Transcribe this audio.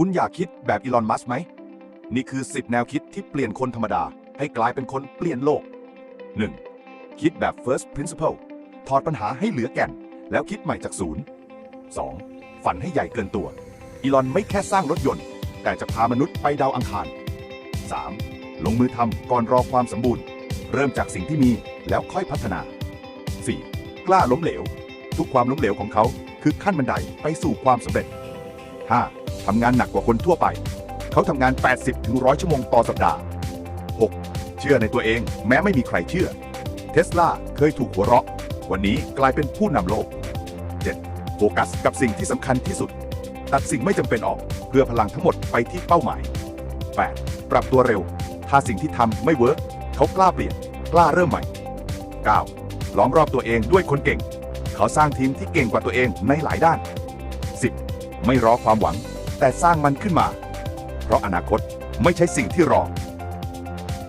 คุณอยากคิดแบบอีลอน มัสไหม นี่คือ 10 แนวคิดที่เปลี่ยนคนธรรมดา ให้กลายเป็นคนเปลี่ยนโลก 1. คิดแบบ first principle ถอดปัญหาให้เหลือแก่น แล้วคิดใหม่จากศูนย์ 2. ฝันให้ใหญ่เกินตัว อีลอนไม่แค่สร้างรถยนต์ แต่จะพามนุษย์ไปดาวอังคาร 3. ลงมือทำก่อนรอความสมบูรณ์ เริ่มจากสิ่งที่มีแล้วค่อยพัฒนา 4. กล้าล้มเหลว ทุกความล้มเหลวของเขาคือขั้นบันไดไปสู่ความสำเร็จ 5. ทำงานหนักกว่าคนทั่วไป เขาทำงาน 80-100 ชั่วโมงต่อสัปดาห์ 6. เชื่อในตัวเองแม้ไม่มีใครเชื่อ เทสลาเคยถูกหัวเราะ วันนี้กลายเป็นผู้นำโลก 7. โฟกัสกับสิ่งที่สำคัญที่สุด ตัดสิ่งไม่จำเป็นออกเพื่อพลังทั้งหมดไปที่เป้าหมาย 8. ปรับตัวเร็ว ถ้าสิ่งที่ทำไม่เวิร์กเขากล้าเปลี่ยน กล้าเริ่มใหม่ 9. ล้อมรอบตัวเองด้วยคนเก่ง เขาสร้างทีมที่เก่งกว่าตัวเองในหลายด้าน 10. ไม่รอความหวัง แต่สร้างมันขึ้นมา เพราะอนาคตไม่ใช่สิ่งที่รอ